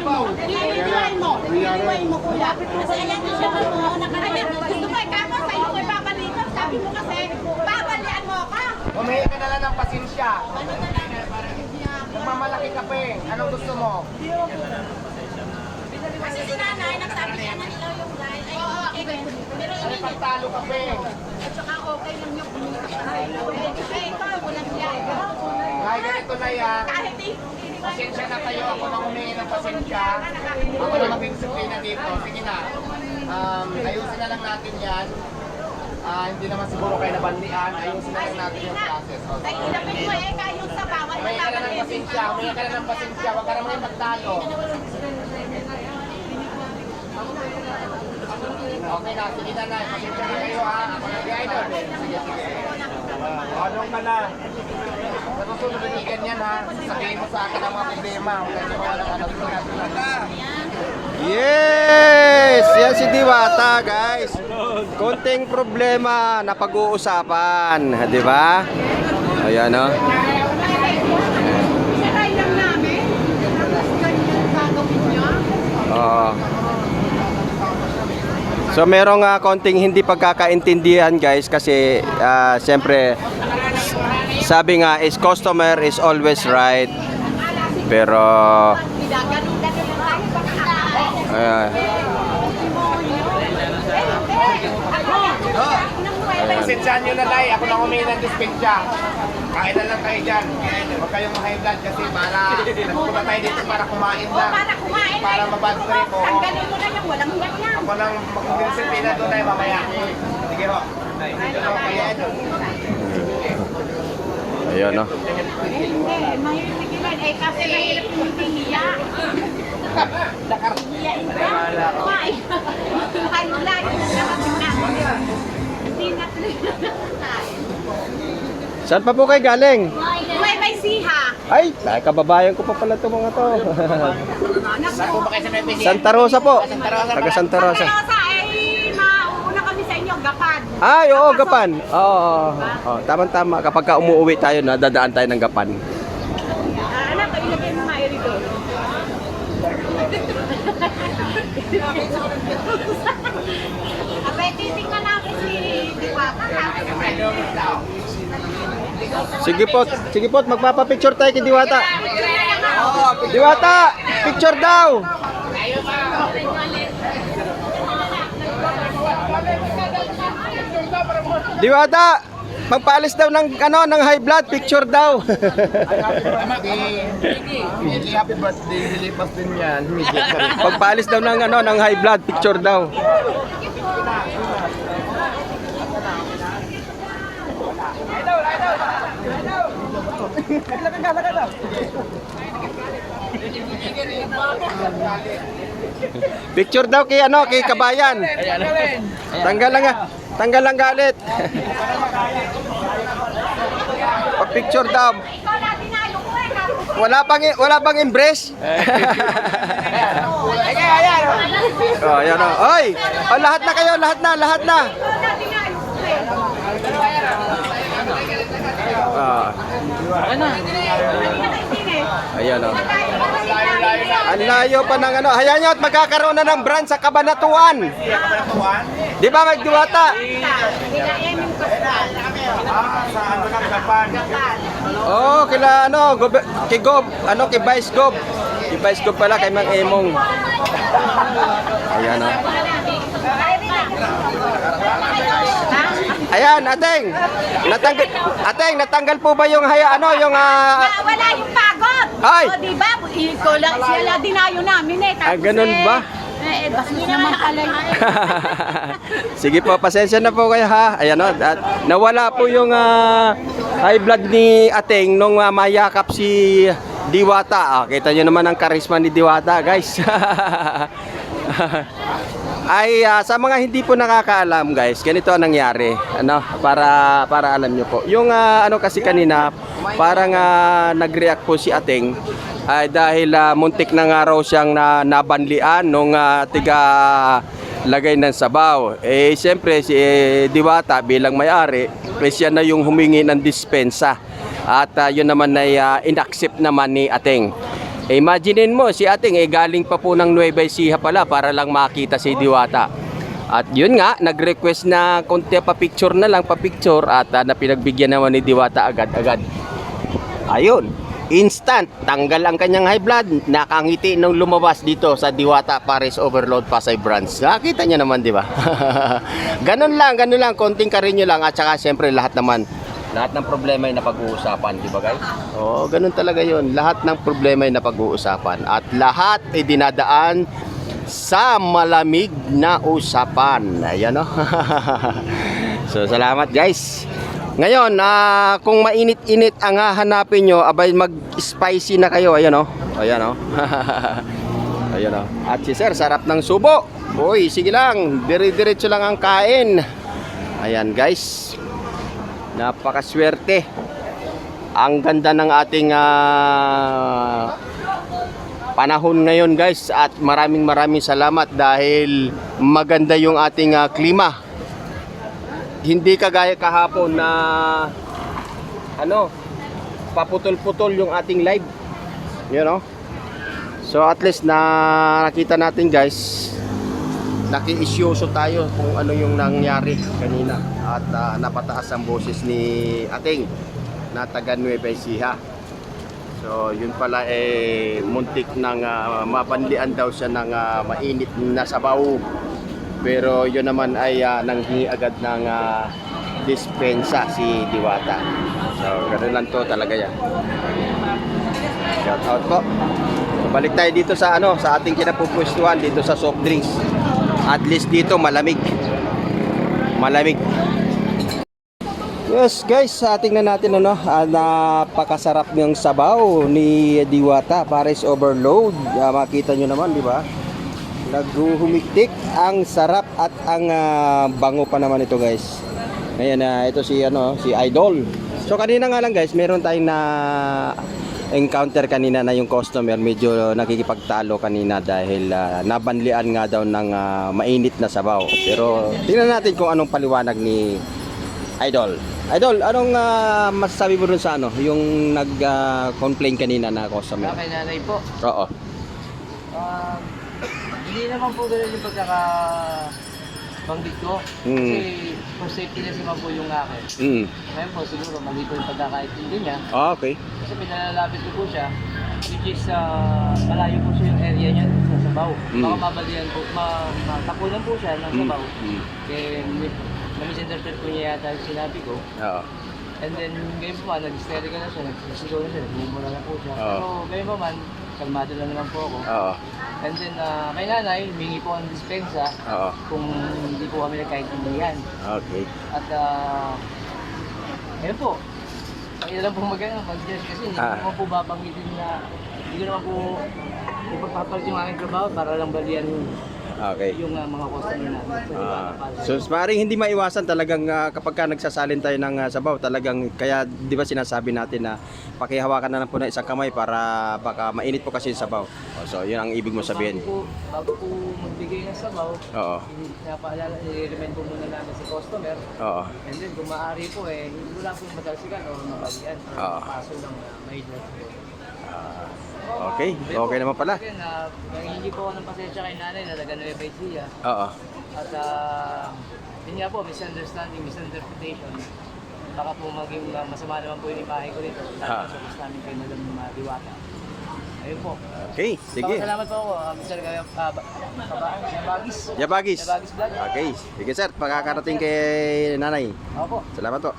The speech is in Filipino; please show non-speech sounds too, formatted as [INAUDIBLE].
Iiwan mo. Iiwan mo, kuya. Kasi ayan yung siya mo. Ayan, gusto ko ikama sa iyo kay babalikan. Sabi mo kasi, babalian mo ako. Humingi ka na lang ng pasensya. Nagmamalaki ka pa eh. Anong gusto mo? Kasi si nanay, nagsabi niya na ilaw yung guy. Ay, okay. Pero Ay, hindi pagtalo ka pa eh. At saka okay lang yung pumunta sa akin. Eh, ito, walang siya. Ay, ganito na yan. Kahit eh, Pasensya na kayo. Ako na humingi ng pasensya. Ako na mag-disiplina dito. Sige na. Um, ayusin na lang natin yan. Ah, hindi naman siguro kayo nabandian. Ayusin na lang natin yung process. O, ay, ilapit mo eh, kayo sa bawat Humingi ka na ng pasensya. Humingi ka na ng pasensya. Huwag ka naman yung magtalo. Okay na, sige na na. Pasensya na kayo ha. Ako nag-idol. Sige, sige. Anong ka na? Sa susunod hindi ganyan ha. Sabihin mo sa akin ang mga problema. Kayo mawala ka Yes! Yan si Diwata, guys. Konting problema na pag-uusapan, di ba? Ayan, oh. Niya. Oo. So merong ah, konting hindi pagkakaintindihan guys kasi ah, siyempre sabi nga is customer is always right. Pero tayo ah, Pasensyahan nyo na lang. Ako na humingi ng dispensya. Kain na lang kayo dyan. Huwag kayong high blood kasi para nagpunta tayo dito para kumain lang. Para kumain Para mabad trip. Oo. Tanggalin mo na yung walang hiyak yan. Ako nang mag-disiplina doon ay mamaya. Sige ho. Dito na ako kayo. Ayun no. Hindi, mahilig yun. Eh, kasi mahirap yung hiya. Hiya. Kumain mo lang. Hindi na tuloy Saan pa po kayo galing? Uy, may siha. Ay, ay, kababayan ko pa pala to mga to. Saan po ba kayo sa may? Santa Rosa po. Santa Rosa. Taga Santa Sa Rosa. Ay, oo, Gapan. Oo, oo, oo. Tama-tama. Kapag ka umuwi tayo, nadadaan tayo ng Gapan. Ah, anak, ilagay mo nga ito. Abay, titingnan namin si Diwata. Sige po, sige po, magpapapicture tayo kay Diwata. Diwata, picture daw. Diwata, magpaalis daw ng ano ng high blood, picture daw. [LAUGHS] Happy birthday. Nilipas din yan. Pagpaalis daw ng ano ng high blood, picture daw. Picture daw kay ano, kay kabayan. Tanggal lang. Tanggal lang galit. Pag picture daw. Wala bang wala bang embrace? oh, ayan oh. Oy, oh, lahat na kayo, lahat na, lahat na. Ah, eh. ayan oh. Tayo pa kasi namin eh. Ang layo pa ng ano. Hayaan nyo at magkakaroon na ng brand sa Kabanatuan. Di ba. Oo, oh, kila ano, gob, kay Gob, ano, kay Vice Gob. Kay Vice Gob pala, kay Mang Emong. Ayan oh. Ayan, ateng. Natanggal, ateng, natanggal po ba yung haya, ano, yung ah, Ah, wala yung pagod. Ay! O, di ba? Ikaw lang, sila dinayo namin eh. Tapos Ah, ganun eh, ba? Eh, eh, bastos naman pala. [LAUGHS] Sige po, pasensya na po kayo ha. Ayan o, at nawala po yung ah, high blood ni Ateng nung ah, mayakap si Diwata. Ah, kita nyo naman ang karisma ni Diwata, guys. [LAUGHS] Ay ah, sa mga hindi po nakakaalam guys, ganito ang nangyari. Ano, para para alam nyo po. Yung ah, ano kasi kanina, parang ah, nag-react po si Ateng ay dahil ah, muntik na nga raw siyang na, nabanlian nung ah, tiga lagay ng sabaw. Eh siyempre si eh, Diwata bilang may-ari, eh, siya na yung humingi ng dispensa. At ah, yun naman ay ah, inaccept naman ni Ateng. Eh, imaginein mo, si ating eh, galing pa po ng Nueva Ecija pala para lang makita si Diwata. At yun nga, nag-request na konti pa picture na lang, pa picture at ah, na pinagbigyan naman ni Diwata agad-agad. Ayun, instant, tanggal ang kanyang high blood, nakangiti nung lumabas dito sa Diwata Paris Overload Pasay Branch. Nakita niyo naman, di ba? [LAUGHS] ganun lang, ganun lang, konting karinyo lang at saka siyempre lahat naman lahat ng problema ay napag-uusapan, di ba guys? Oo, ganun talaga yun. Lahat ng problema ay napag-uusapan. At lahat ay dinadaan sa malamig na usapan. Ayan o. [LAUGHS] so, salamat guys. Ngayon, ah, kung mainit-init ang hahanapin nyo, abay mag-spicy na kayo. Ayan o. Ayan o. [LAUGHS] Ayan o. At si sir, sarap ng subo. Uy, sige lang. Dire-diretso lang ang kain. Ayan guys. Napakaswerte. Ang ganda ng ating ah, panahon ngayon guys at maraming maraming salamat dahil maganda yung ating ah, klima. Hindi kagaya kahapon na ano, paputol-putol yung ating live. You know? So at least na nakita natin guys naki-isyoso tayo kung ano yung nangyari kanina at ah, napataas ang boses ni Ating na taga Nueva Ecija. So yun pala eh muntik nang ah, mapanlian daw siya ng ah, mainit na sabaw. Pero yun naman ay ah, nanghingi agad ng ah, dispensa si Diwata. So ganun lang to talaga yan. Shout out po. Balik tayo dito sa ano, sa ating kinapupwestuhan dito sa soft drinks. At least dito malamig. Malamig. Yes guys, sa ating na natin ano, ah, napakasarap ng sabaw ni Diwata, Paris Overload. Ah, makita nyo naman, di ba? Naghuhumiktik ang sarap at ang ah, bango pa naman ito guys. Ngayon na ito si ano, si Idol. So kanina nga lang guys, meron tayong na encounter kanina na yung customer medyo nakikipagtalo kanina dahil ah, nabanlian nga daw ng ah, mainit na sabaw. Pero tingnan natin kung anong paliwanag ni Idol. Idol, anong ah, masasabi mo dun sa ano, yung nag-complain kanina na customer? Kay nanay po. Oo. Um, hindi naman po ganun yung pagkaka banggit ko. Mm. Kasi for safety na naman po yung akin. Mm. Ngayon po siguro mali po yung pagkakaintindi niya. Ah, okay. Kasi pinalalapit ko po siya. Which is uh, malayo po siya yung area niya sa sabaw. Mm. Baka mabalian po, ma, matapunan po siya ng Mm. sabaw. Mm. Kaya na-misinterpret po niya yata yung sinabi ko. Oo. And then, ngayon po man, nag-hysterical na siya, nagsisigaw na siya, nagmumura na po siya. Oo. Pero ngayon po man, kalmado na naman po ako. Oo. And then, uh, kay nanay, humingi po ang dispensa Oo. kung hindi po kami nagkaintindihan. Okay. At, uh, ayun po, kaya lang po mag-ano, mag-judge kasi hindi Ah. ko naman po babanggitin na hindi ko naman po ipagpapalit yung aking trabaho para lang balian Okay. yung uh, mga customer natin. So, Ah, so maaaring hindi maiwasan talagang ah, kapag ka nagsasalin tayo ng ah, sabaw talagang kaya di ba sinasabi natin na pakihawakan na lang po ng isang kamay para baka mainit po kasi yung sabaw. Oh, so yun ang ibig mo sabihin. Bago po, bago po magbigay ng sabaw, Oo. pinapaalala, i-remind po muna namin si customer Oo. And then kung maaari po eh, hindi ko lang po matalsikan o mabalian o Oo. paso ng uh, may po. Ah, okay. Okay naman pala. Again, uh, nangihingi po ako ng pasensya kay nanay na taga Nueva Ecija. Oo. At uh, yun nga po, misunderstanding, misinterpretation. Baka po maging uh, masama naman po yung imahe ko rito. Ha. Lalo sa namin kay Madam uh, Diwata. Ayun po. Okay, sige. Salamat po ako, uh, Mr. Gaya, uh, ba, Baba- Yabagis. Yabagis. Yabagis Vlog. Okay. Sige sir, pagkakarating kay nanay. Ako po. Salamat po.